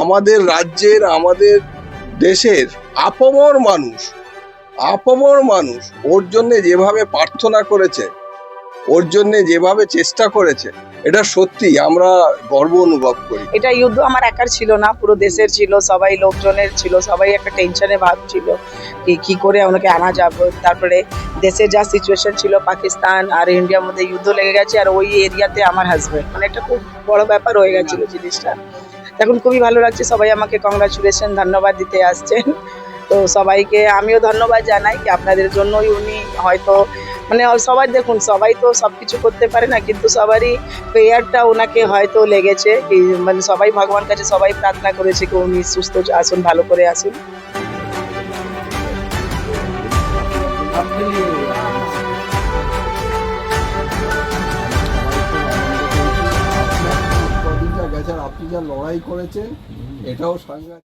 আমাদের রাজ্যের, আমাদের দেশের আপমর মানুষ আপমর মানুষ ওর জন্যে যেভাবে প্রার্থনা করেছে, ওর জন্যে যেভাবে চেষ্টা করেছে, এটা সত্যি আমরা গর্ব অনুভব করি। এটা যুদ্ধ আমার একার ছিল না, পুরো দেশের ছিল, সবাই লোকজনের ছিল, সবাই একটা টেনশনে ভাব ছিল কি কি করে ওনাকে আনা যাবে। তারপরে দেশের যা সিচুয়েশন ছিল, পাকিস্তান আর ইন্ডিয়ার মধ্যে যুদ্ধ লেগে গেছে আর ওই এরিয়াতে আমার হাজব্যান্ড মানে একটা খুব বড় ব্যাপার হয়ে গেছিল জিনিসটা। এখন খুবই ভালো লাগছে, সবাই আমাকে কংগ্রাচুলেশন ধন্যবাদ দিতে আসছেন। তো সবাইকে আমিও ধন্যবাদ জানাই কি আপনাদের জন্যই উনি হয়তো মানে সবাই দেখুন, সবাই তো সব কিছু করতে পারে না, কিন্তু সবারই প্রেয়ারটা ওনাকে হয়তো লেগেছে মানে সবাই ভগবান কাছে সবাই প্রার্থনা করেছে কি উনি সুস্থ আসুন, ভালো করে আসুন। আর আপনি যা লড়াই করেছেন এটাও সাংঘাতিক।